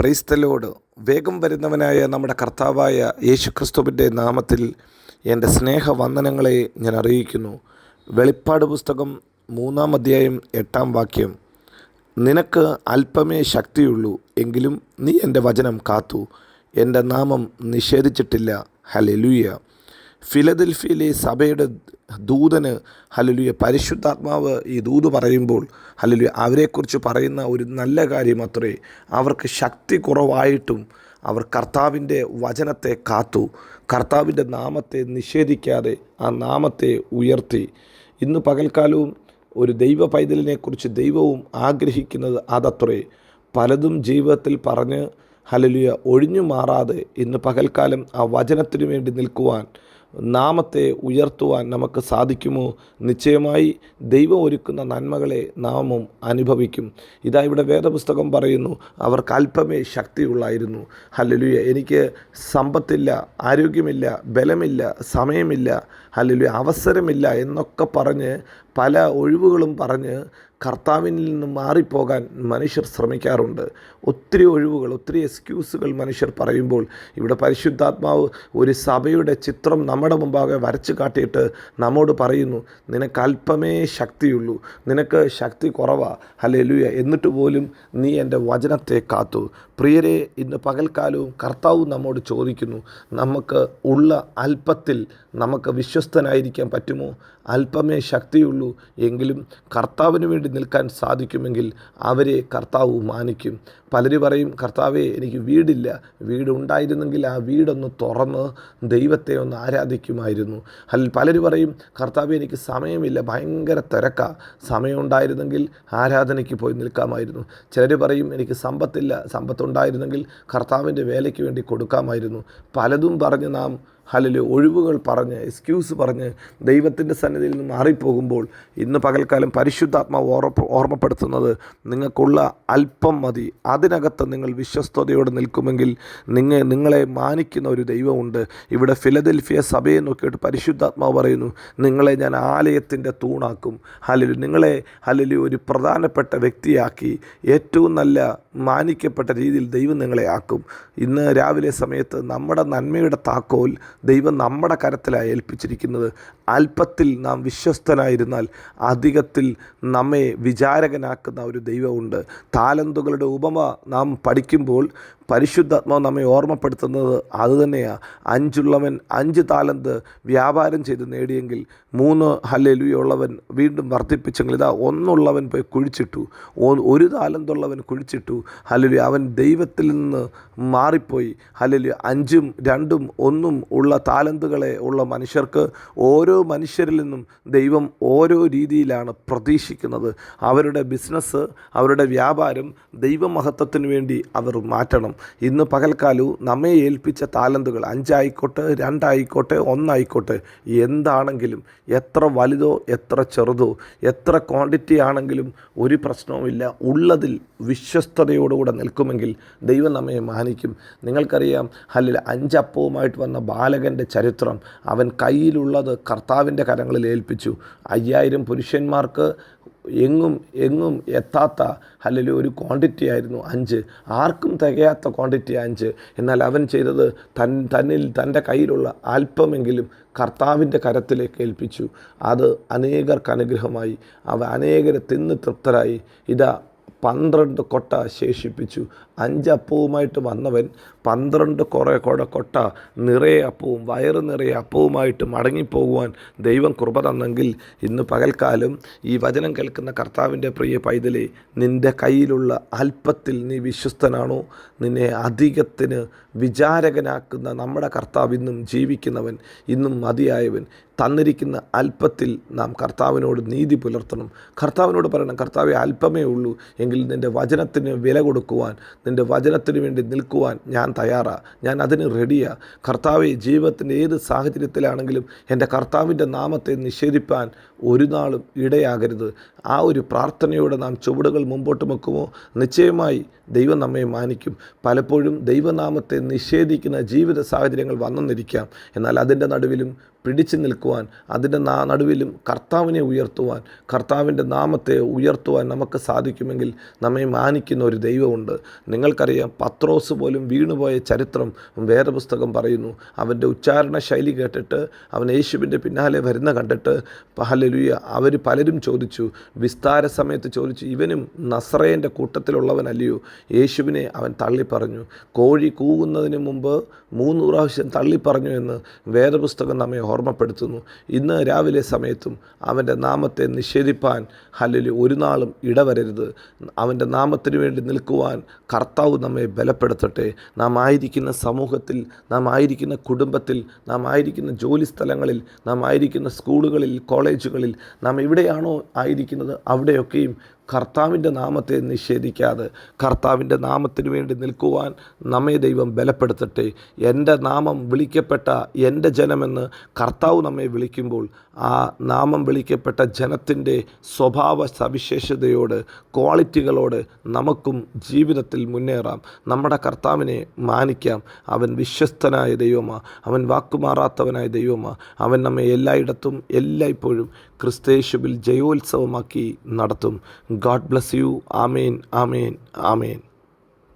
ക്രൈസ്തലോട് വേഗം വരുന്നവനായ നമ്മുടെ കർത്താവായ യേശുക്രിസ്തുവിന്റെ നാമത്തിൽ എന്റെ സ്നേഹവന്ദനങ്ങളെ ഞാൻ അറിയിക്കുന്നു. വെളിപ്പാട് പുസ്തകം മൂന്നാം അധ്യായം എട്ടാം വാക്യം. നിനക്ക് അല്പമേ ശക്തിയുള്ളൂ എങ്കിലും നീ എന്റെ വചനം കാത്തു. എന്റെ നാമം നിഷേധിച്ചിട്ടില്ല. ഹലെലുയ ഫിലദൽഫിയിലെ സഭയുടെ ദൂതന് ഹലലുയ പരിശുദ്ധാത്മാവ് ഈ ദൂത് പറയുമ്പോൾ ഹലലുയ അവരെക്കുറിച്ച് പറയുന്ന ഒരു നല്ല കാര്യം അത്രേ അവർക്ക് ശക്തി കുറവായിട്ടും അവർ കർത്താവിന്റെ വചനത്തെ കാത്തു കർത്താവിന്റെ നാമത്തെ നിഷേധിക്കാതെ ആ നാമത്തെ ഉയർത്തി. ഇന്ന് പകൽക്കാലവും ഒരു ദൈവ പൈതലിനെക്കുറിച്ച് ദൈവവും ആഗ്രഹിക്കുന്നത് അതത്രേ പലതും ജീവിതത്തിൽ പറഞ്ഞ് ഹലലുയ ഒഴിഞ്ഞു മാറാതെ ഇന്ന് പകൽക്കാലം ആ വചനത്തിനു വേണ്ടി നിൽക്കുവാൻ നാമത്തെ ഉയർത്തുവാൻ നമുക്ക് സാധിക്കുമോ? നിശ്ചയമായി ദൈവം ഒരുക്കുന്ന നന്മകളെ നാമം അനുഭവിക്കും. ഇതാ ഇവിടെ വേദപുസ്തകം പറയുന്നു അവർക്ക് അല്പമേ ശക്തിയുള്ളായിരുന്നു. ഹല്ലേലൂയ. എനിക്ക് സമ്പത്തില്ല ആരോഗ്യമില്ല ബലമില്ല സമയമില്ല. ഹല്ലേലൂയ. അവസരമില്ല എന്നൊക്കെ പറഞ്ഞ് പല ഒഴിവുകളും പറഞ്ഞ് കർത്താവിൽ നിന്ന് മാറിപ്പോകാൻ മനുഷ്യർ ശ്രമിക്കാറുണ്ട്. ഒത്തിരി ഒഴിവുകൾ ഒത്തിരി എക്സ്ക്യൂസുകൾ മനുഷ്യർ പറയുമ്പോൾ ഇവിടെ പരിശുദ്ധാത്മാവ് ഒരു സഭയുടെ ചിത്രം നമ്മുടെ മുമ്പാകെ വരച്ച് കാട്ടിയിട്ട് നമ്മോട് പറയുന്നു നിനക്ക് അല്പമേ ശക്തിയുള്ളൂ നിനക്ക് ശക്തി കുറവാ ഹല്ലേലൂയ. എന്നിട്ട് പോലും നീ എന്റെ വചനത്തെ കാത്തു. പ്രിയരെ ഇന്ന് പകൽക്കാലവും കർത്താവ് നമ്മോട് ചോദിക്കുന്നു നമുക്ക് ഉള്ള അല്പത്തിൽ നമുക്ക് വിശ്വസ്തനായിരിക്കാൻ പറ്റുമോ? അല്പമേ ശക്തിയുള്ളൂ എങ്കിലും കർത്താവിന് വേണ്ടി നിൽക്കാൻ സാധിക്കുമെങ്കിൽ അവരെ കർത്താവ് മാനിക്കും. പലരും പറയും കർത്താവേ എനിക്ക് വീടില്ല. വീടുണ്ടായിരുന്നെങ്കിൽ ആ വീടൊന്ന് തുറന്ന് ദൈവത്തെ ഒന്ന് ആരാധിക്കുമായിരുന്നു. അല്ല പലരും പറയും കർത്താവ് എനിക്ക് സമയമില്ല ഭയങ്കര തിരക്ക. സമയമുണ്ടായിരുന്നെങ്കിൽ ആരാധനയ്ക്ക് പോയി നിൽക്കാമായിരുന്നു. ചിലർ പറയും എനിക്ക് സമ്പത്തില്ല സമ്പത്തുണ്ടായിരുന്നെങ്കിൽ കർത്താവിന്റെ വേലയ്ക്ക് വേണ്ടി കൊടുക്കാമായിരുന്നു. പലതും പറഞ്ഞ് നാം ഹലിൽ ഒഴിവുകൾ പറഞ്ഞ് എക്സ്ക്യൂസ് പറഞ്ഞ് ദൈവത്തിന്റെ സന്നിധിയിൽ നിന്ന് മാറിപ്പോകുമ്പോൾ ഇന്ന് പകൽക്കാലം പരിശുദ്ധാത്മാവ് ഓർമ്മ ഓർമ്മപ്പെടുത്തുന്നത് നിങ്ങൾക്കുള്ള അല്പം മതി. അതിനകത്ത് നിങ്ങൾ വിശ്വസ്തയോടെ നിൽക്കുമെങ്കിൽ നിങ്ങൾ നിങ്ങളെ മാനിക്കുന്ന ഒരു ദൈവമുണ്ട്. ഇവിടെ ഫിലദൽഫിയ സഭയെ നോക്കിയിട്ട് പരിശുദ്ധാത്മാവ് പറയുന്നു നിങ്ങളെ ഞാൻ ആലയത്തിന്റെ തൂണാക്കും. ഹലിൽ നിങ്ങളെ ഹലിൽ ഒരു പ്രധാനപ്പെട്ട വ്യക്തിയാക്കി. ഏറ്റവും നല്ല മാനിക്കപ്പെട്ട രീതിയിൽ ദൈവം നിങ്ങളെ ആക്കും. ഇന്ന് രാവിലെ സമയത്ത് നമ്മുടെ നന്മയുടെ താക്കോൽ ദൈവം നമ്മുടെ കരത്തിലായി ഏൽപ്പിച്ചിരിക്കുന്നത്. അല്പത്തിൽ നാം വിശ്വസ്തനായിരുന്നാൽ അധികത്തിൽ നമ്മെ വിചാരകനാക്കുന്ന ഒരു ദൈവമുണ്ട്. താലന്തുകളുടെ ഉപമ നാം പഠിക്കുമ്പോൾ പരിശുദ്ധാത്മാവ് നമ്മെ ഓർമ്മപ്പെടുത്തുന്നത് അതുതന്നെയാണ് അഞ്ചുള്ളവൻ അഞ്ച് താലന്ത് വ്യാപാരം ചെയ്ത് നേടിയെങ്കിൽ മൂന്ന് ഹല്ലേലുയുള്ളവൻ വീണ്ടും വർദ്ധിപ്പിച്ചെങ്കിൽ ഇതാ ഒന്നുള്ളവൻ പോയി കുഴിച്ചിട്ടു. ഒരു താലന്തുള്ളവൻ കുഴിച്ചിട്ടു. ഹല്ലേലു അവൻ ദൈവത്തിൽ നിന്ന് മാറിപ്പോയി. ഹല്ലേലു അഞ്ചും രണ്ടും ഒന്നും ഉള്ള താലന്തുകളെ ഉള്ള മനുഷ്യർക്ക് ഓരോ മനുഷ്യരിൽ നിന്നും ദൈവം ഓരോ രീതിയിലാണ് പ്രതീക്ഷിക്കുന്നത്. അവരുടെ ബിസിനസ് അവരുടെ വ്യാപാരം ദൈവമഹത്വത്തിന് വേണ്ടി അവർ മാറ്റണം. ഇന്ന് പകൽക്കാലവും നമ്മെ ഏൽപ്പിച്ച താലന്തുകൾ അഞ്ചായിക്കോട്ടെ രണ്ടായിക്കോട്ടെ ഒന്നായിക്കോട്ടെ. എന്താണെങ്കിലും എത്ര വലുതോ എത്ര ചെറുതോ എത്ര ക്വാണ്ടിറ്റി ആണെങ്കിലും ഒരു പ്രശ്നവുമില്ല. ഉള്ളതിൽ വിശ്വസ്തതയോടുകൂടെ നിൽക്കുമെങ്കിൽ ദൈവം നമ്മെ മാനിക്കും. നിങ്ങൾക്കറിയാം അല്ലെങ്കിൽ അഞ്ചപ്പവുമായിട്ട് വന്ന ബാലകന്റെ ചരിത്രം അവൻ കയ്യിലുള്ളത് കർത്താവിന്റെ കരങ്ങളിൽ ഏൽപ്പിച്ചു. അയ്യായിരം പുരുഷന്മാർക്ക് എങ്ങും എങ്ങും എത്താത്ത അല്ലെങ്കിൽ ഒരു ക്വാണ്ടിറ്റി ആയിരുന്നു അഞ്ച്. ആർക്കും തികയാത്ത ക്വാണ്ടിറ്റി അഞ്ച്. എന്നാൽ അവൻ ചെയ്തത് തൻ തന്നിൽ തന്റെ കയ്യിലുള്ള അല്പമെങ്കിലും കർത്താവിന്റെ കരത്തിലേക്ക് ഏൽപ്പിച്ചു. അത് അനേകർക്ക് അനുഗ്രഹമായി. അവ അനേകരെ തിന്ന് തൃപ്തരായി. ഇതാ പന്ത്രണ്ട് കൊട്ട ശേഷിപ്പിച്ചു. അഞ്ചപ്പവുമായിട്ട് വന്നവൻ പന്ത്രണ്ട് കുറേ കുട കൊട്ട നിറയെ അപ്പവും വയറ് നിറയെ അപ്പവുമായിട്ട് മടങ്ങിപ്പോകുവാൻ ദൈവം കൃപ തന്നെങ്കിൽ ഇന്ന് പകൽക്കാലം ഈ വചനം കേൾക്കുന്ന കർത്താവിന്റെ പ്രിയ പൈതലെ നിന്റെ കയ്യിലുള്ള അല്പത്തിൽ നീ വിശ്വസ്തനാണോ? നിന്നെ അധികത്തിന് വിചാരകനാക്കുന്ന നമ്മുടെ കർത്താവ് ഇന്നും ജീവിക്കുന്നവൻ ഇന്നും മതിയായവൻ. തന്നിരിക്കുന്ന അല്പത്തിൽ നാം കർത്താവിനോട് നീതി പുലർത്തണം. കർത്താവിനോട് പറയണം കർത്താവെ അല്പമേ ഉള്ളൂ എങ്കിൽ നിന്റെ വചനത്തിന് വില കൊടുക്കുവാൻ നിന്റെ വചനത്തിന് വേണ്ടി നിൽക്കുവാൻ ഞാൻ തയ്യാറാണ് ഞാൻ അതിന് റെഡിയാ. കർത്താവെ ജീവിതത്തിന്റെ ഏത് സാഹചര്യത്തിലാണെങ്കിലും എന്റെ കർത്താവിന്റെ നാമത്തെ നിഷേധിപ്പാൻ ഒരു നാളും ഇടയാകരുത്. ആ ഒരു പ്രാർത്ഥനയോടെ നാം ചുവടുകൾ മുമ്പോട്ട് വെക്കുമോ? നിശ്ചയമായി ദൈവം നമ്മെ മാനിക്കും. പലപ്പോഴും ദൈവനാമത്തെ നിഷേധിക്കുന്ന ജീവിത സാഹചര്യങ്ങൾ വന്നെന്നിരിക്കാം. എന്നാൽ അതിന്റെ നടുവിലും പിടിച്ചു നിൽക്കുവാൻ അതിന്റെ നടുവിലും കർത്താവിനെ ഉയർത്തുവാൻ കർത്താവിന്റെ നാമത്തെ ഉയർത്തുവാൻ നമുക്ക് സാധിക്കുമെങ്കിൽ നമ്മെ മാനിക്കുന്ന ഒരു ദൈവമുണ്ട്. നിങ്ങൾക്കറിയാം പത്രോസ് പോലും വീണുപോയ ചരിത്രം വേറെ പുസ്തകം പറയുന്നു. അവന്റെ ഉച്ചാരണ ശൈലി കേട്ടിട്ട് അവൻ യേശുവിന്റെ പിന്നാലെ വരുന്ന കണ്ടിട്ട് ഹല്ലേലൂയ അവർ പലരും ചോദിച്ചു വിസ്താര സമയത്ത് ചോദിച്ചു ഇവനും നസ്രയന്റെ കൂട്ടത്തിലുള്ളവനല്ലയോ? യേശുവിനെ അവൻ തള്ളിപ്പറഞ്ഞു. കോഴി കൂവുന്നതിന് മുമ്പ് മൂന്ന് പ്രാവശ്യം തള്ളിപ്പറഞ്ഞു എന്ന് വേദപുസ്തകം നമ്മെ ഓർമ്മപ്പെടുത്തുന്നു. ഇന്ന് രാവിലെ സമയത്തും അവന്റെ നാമത്തെ നിഷേധിപ്പാൻ ഹല്ലിൽ ഒരു നാളും ഇടവരരുത്. അവന്റെ നാമത്തിന് വേണ്ടി നിൽക്കുവാൻ കർത്താവ് നമ്മെ ബലപ്പെടുത്തട്ടെ. നാം ആയിരിക്കുന്ന സമൂഹത്തിൽ നാം ആയിരിക്കുന്ന കുടുംബത്തിൽ നാം ആയിരിക്കുന്ന ജോലി സ്ഥലങ്ങളിൽ നാം ആയിരിക്കുന്ന സ്കൂളുകളിൽ കോളേജുകളിൽ നാം എവിടെയാണോ ആയിരിക്കുന്നത്? അവിടെയൊക്കെയും കർത്താവിന്റെ നാമത്തെ നിഷേധിക്കാതെ കർത്താവിന്റെ നാമത്തിന് വേണ്ടി നിൽക്കുവാൻ നമ്മെ ദൈവം ബലപ്പെടുത്തട്ടെ. എന്റെ നാമം വിളിക്കപ്പെട്ട എന്റെ ജനമെന്ന് കർത്താവ് നമ്മെ വിളിക്കുമ്പോൾ ആ നാമം വിളിക്കപ്പെട്ട ജനത്തിന്റെ സ്വഭാവ സവിശേഷതയോട് ക്വാളിറ്റികളോട് നമുക്കും ജീവിതത്തിൽ മുന്നേറാം. നമ്മുടെ കർത്താവിനെ മാനിക്കാം. അവൻ വിശ്വസ്തനായ ദൈവമാ. അവൻ വാക്കുമാറാത്തവനായ ദൈവമാ. അവൻ നമ്മെ എല്ലായിടത്തും എല്ലായ്പ്പോഴും ക്രിസ്തേശുവിൽ ജയോത്സവമാക്കി നടത്തും. God bless you. Amen. Amen. Amen.